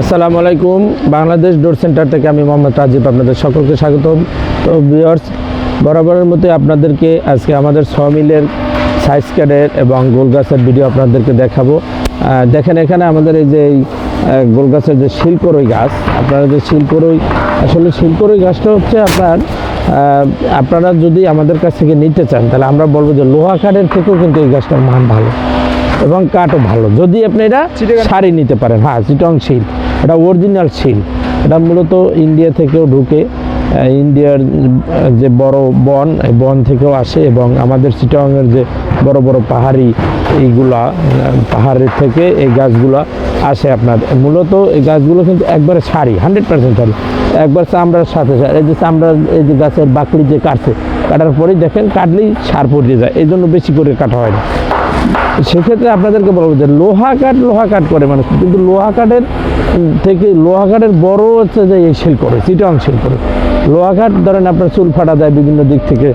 আসসালামু আলাইকুম। Bangladesh door centre থেকে আমি মোহাম্মদ রাজীব আপনাদের সকলকে স্বাগতম। তো ভিউয়ার্স বরাবরের মতো আপনাদেরকে আজকে আমাদের সমিলের সাইজ কার্ডের এবং গোল গাছের ভিডিও আপনাদেরকে দেখাবো। দেখেন এখানে আমাদের এই যে এই, আহ, গোল গাছের যে শিলকরই গাছ আপনারা যে শিলকরই আসলে শিলকরই গাছটা হচ্ছে আপনার আপনারা যদি আমাদের কাছ থেকে নিতে চান তাহলে আমরা বলব যে লোহা কাঠের থেকেও কিন্তু এই গাছটার মান ভালো এবং কাঠও ভালো। যদি আপনি এটা শাড়ি নিতে পারেন হ্যাঁ চিটং শিল। এটা অরিজিনাল শিল এটা মূলত ইন্ডিয়া থেকেও ঢুকে ইন্ডিয়ার যে বড় বন, এই বন থেকেও আসে এবং আমাদের চিটংয়ের যে বড় বড় পাহাড়ি এইগুলা পাহাড়ের থেকে এই গাছগুলা আসে আপনার। মূলত এই গাছগুলো কিন্তু একবারে শাড়ি হান্ড্রেড পার্সেন্ট শাড়ি একবার চামড়ার সাথে সার, এই যে চামড়ার, এই যে গাছের বাকড়ি যে কাটছে, কাটার পরেই দেখেন কাটলেই সার পড়িয়ে যায়, এই জন্য বেশি করে কাটা হয় না। সেক্ষেত্রে আপনাদেরকে বলব যে লোহা কাঠ লোহা কাঠ করে মানুষ, কিন্তু লোহা কাঠের থেকে, লোহা কাঠের বড় হচ্ছে যে এই শিল করে চিটং শিল করে লোহা কাঠ ধরেন আপনার চুল ফাটা যায় বিভিন্ন দিক থেকে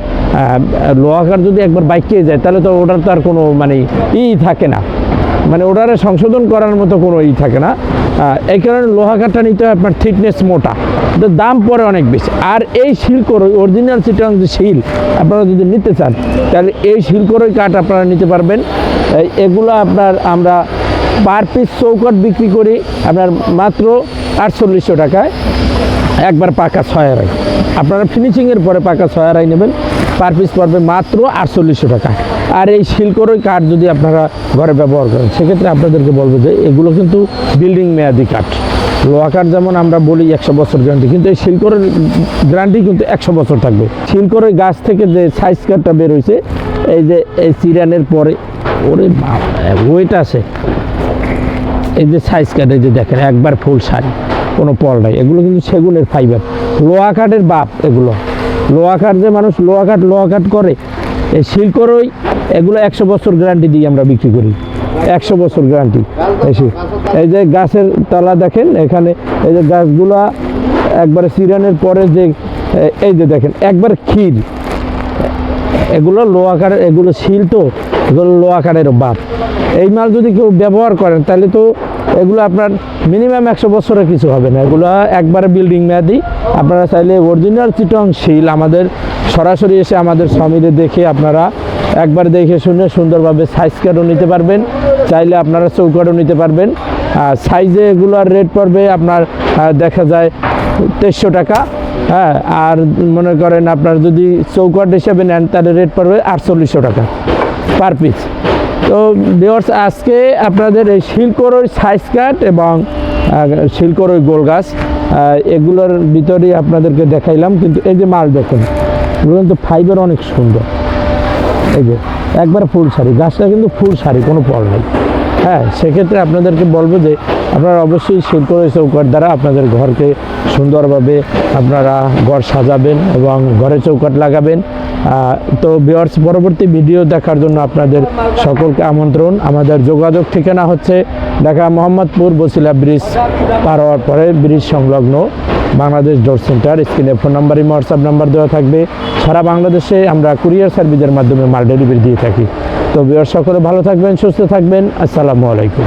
লোহা কাঠ যদি একবার বাইকে যায়, তাহলে তো ওটার তো আর কোনো মানে ই থাকে না। মানে ওটারে সংশোধন করার মতো কোনো ই থাকে না। এই কারণে লোহা কাঠটা নিতে হয় আপনার থিকনেস মোটা। দাম পড়ে অনেক বেশি। আর এই শিলকরই অরিজিনাল চিটং যে শিল, আপনারা যদি নিতে চান, তাহলে এই শিলকরই কাঠ আপনারা নিতে পারবেন। এগুলো আপনার আমরা পার পিস চৌকট বিক্রি করি, আপনার মাত্র আটচল্লিশশো টাকায়। একবার পাকা ছয় আড়াই। আপনারা ফিনিশিংয়ের পরে পাকা ছয় আড়াই নেবেন। পার পিস পড়বে মাত্র আটচল্লিশশো টাকা। আর এই শিলকরই কাঠ যদি আপনারা ঘরে ব্যবহার করেন, সেক্ষেত্রে আপনাদেরকে বলব যে এগুলো কিন্তু বিল্ডিং মেয়াদি কাঠ। লোহা কাঠ যেমন আমরা বলি একশো বছর গ্যারান্টি কিন্তু এই শিলকরের গ্যারান্টি কিন্তু একশো বছর থাকবে। শিলকরের গাছ থেকে যে সাইজ কাঠটা বের হয়েছে এই যে এই সিরানের পরে, ওরে ওয়েট আছে। এই যে সাইজ কাঠ, এই যে দেখেন, একবার ফুল শাড়ি কোনো পল নাই। এগুলো কিন্তু সেগুনের ফাইবার লোহা কাঠের বাপ এগুলো। লোহা কাঠ যে মানুষ, লোহা কাঠ লোহা কাঠ করে এই শিল্পরই এগুলো একশো বছর গ্যারান্টি দিয়ে আমরা বিক্রি করি। একশো বছর গ্যারান্টি এই যে গাছের তালা দেখেন, এখানে এই যে গাছগুলা একবারে সিরানের পরে যে এই যে দেখেন, একবার ক্ষীর। এগুলো লোহা কাঠের এগুলো শিল তো, এগুলো লোহা কাঠের বাপ। এই মাল যদি কেউ ব্যবহার করেন, তাহলে তো এগুলো আপনার মিনিমাম একশো বছরের কিছু হবে না। এগুলো একবারে বিল্ডিং মেয়াদি। আপনারা চাইলে অরিজিনাল চিটং শিল আমাদের সরাসরি এসে আমাদের সমিরে দেখে আপনারা একবার দেখে শুনে সুন্দরভাবে সাইজ কার্ডও নিতে পারবেন। চাইলে আপনারা চৌকাটও নিতে পারবেন। সাইজে এগুলোর রেট পড়বে আপনার দেখা যায় তেইশশো টাকা। হ্যাঁ আর মনে করেন আপনার যদি চৌকাট হিসাবে নেন তাহলে রেট পড়বে আটচল্লিশশো টাকা পার পিস তো ভিওর্স আজকে আপনাদের এই শিলকরই সাইজ কাট এবং শিলকরই গোল গাছ এগুলোর ভিতরেই আপনাদেরকে দেখাইলাম। কিন্তু এই যে মাল দেখেন এগুলো কিন্তু ফাইবার অনেক সুন্দর। এই যে, একবার ফুল শাড়ি, গাছটা কিন্তু ফুল শাড়ি, কোনো ফল নেই। হ্যাঁ সেক্ষেত্রে আপনাদেরকে বলব যে, আপনারা অবশ্যই শিল্প চৌকাট দ্বারা আপনাদের ঘরকে সুন্দরভাবে আপনারা ঘর সাজাবেন এবং ঘরে চৌকাট লাগাবেন। তো বিয়ার্স পরবর্তী ভিডিও দেখার জন্য আপনাদের সকলকে আমন্ত্রণ। আমাদের যোগাযোগ ঠিকানা হচ্ছে ঢাকা মোহাম্মদপুর বসিলা ব্রিজ পার হওয়ার পরে ব্রিজ সংলগ্ন বাংলাদেশ ডোর সেন্টার। স্ক্রিনে ফোন নাম্বার এবং হোয়াটসঅ্যাপ নাম্বার দেওয়া থাকবে। সারা বাংলাদেশে আমরা কুরিয়ার সার্ভিসের মাধ্যমে মাল ডেলিভারি দিয়ে থাকি। তো বিয়ার সকলে ভালো থাকবেন, সুস্থ থাকবেন। আসসালামু আলাইকুম।